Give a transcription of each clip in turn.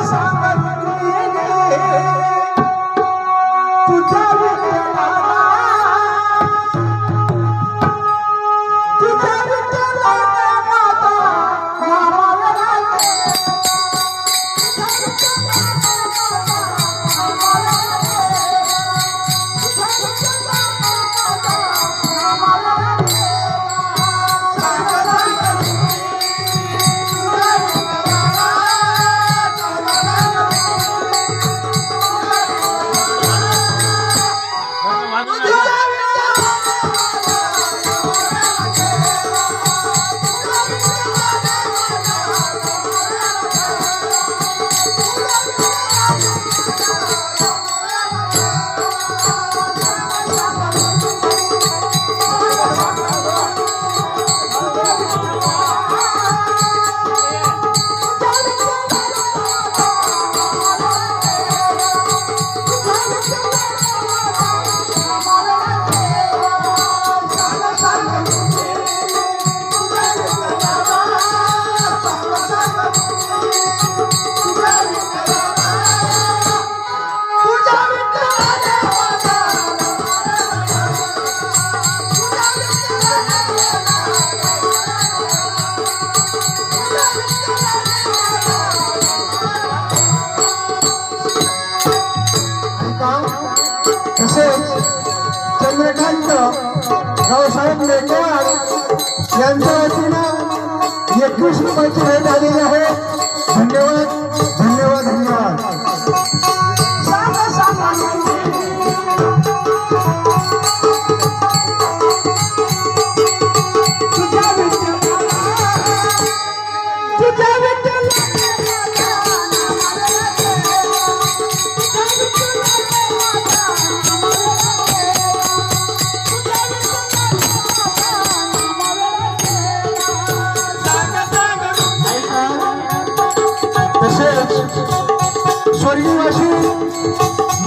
तसेच एकवीस रुपयाची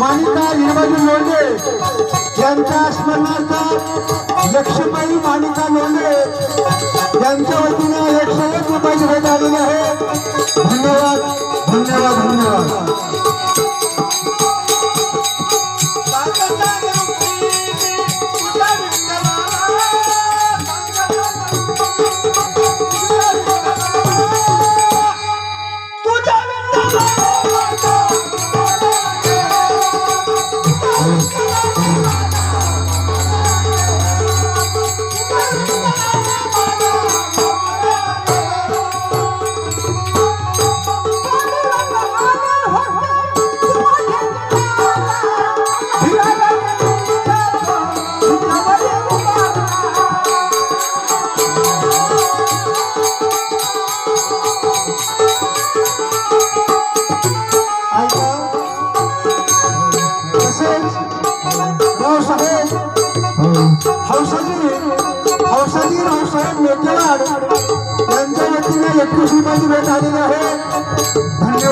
मानिका हिरबाजी लोंढे. यांच्या स्मरणार्थ लक्ष्मीबाई मानिका लोंढे. यांच्या वतीने एकशे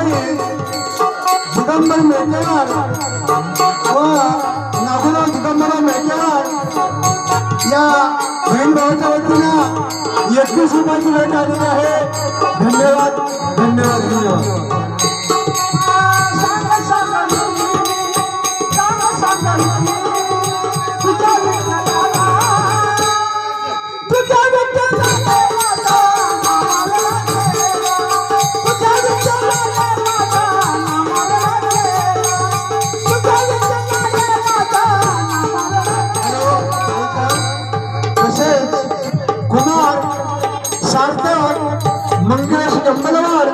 रंगुबाई दिगंबर मेटेवार व नागुराव दिगंबरराव मेटेवार या बहीण भावाच्या वतीनं एकवीस रुपयाची भेट आलेली आहे. धन्यवाद धन्यवाद धन्यवाद. मंगेश कंबलवार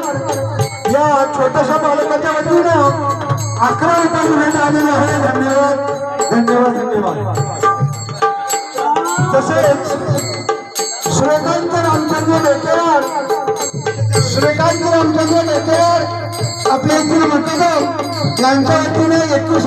या छोट्याशा बालकाच्या वतीनं अकरा रुपये भेट आलेली आहे. धन्यवाद. धन्यवाद धन्यवाद. तसेच श्रीकांत रामचंद्र बेकेवार श्रीकांत रामचंद्र बेकेवार आपल्या येथील मतदार यांच्या वतीने एकवीस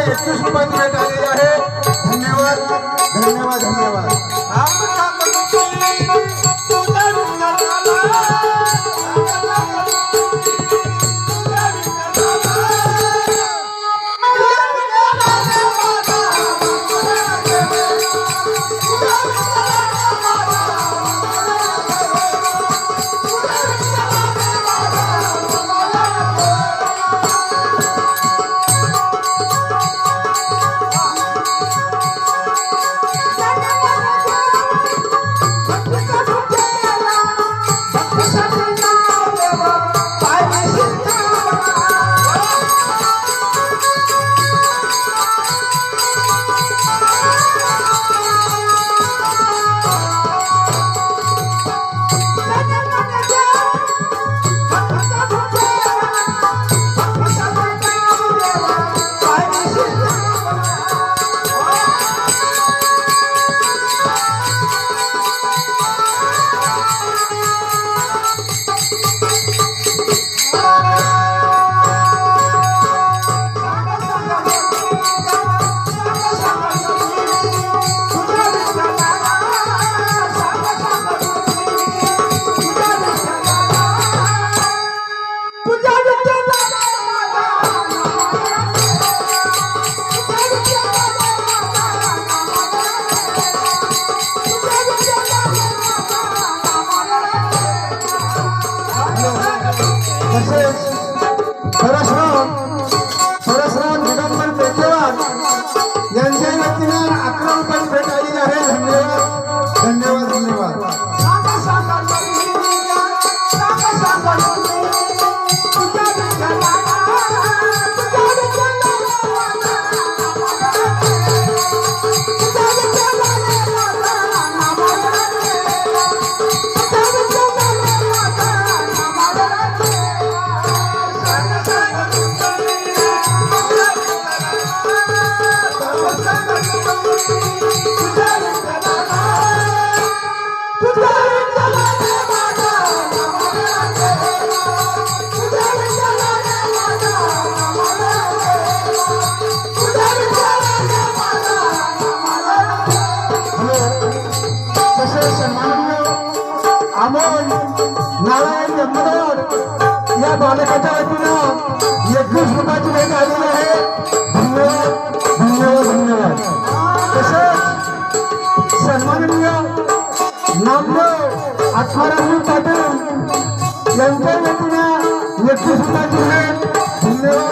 यांच्या वतीला एकवीस नारायण या बालकाच्या वतीनं एकवीस रुपयाची भेट आलेली आहे. धन्यवाद धन्यवाद धन्यवाद. तसेच सन्माननीय नामदेव आत्माराम पाटील यांच्या वतीनं एकवीस रुपयाची भेट धन्यवाद.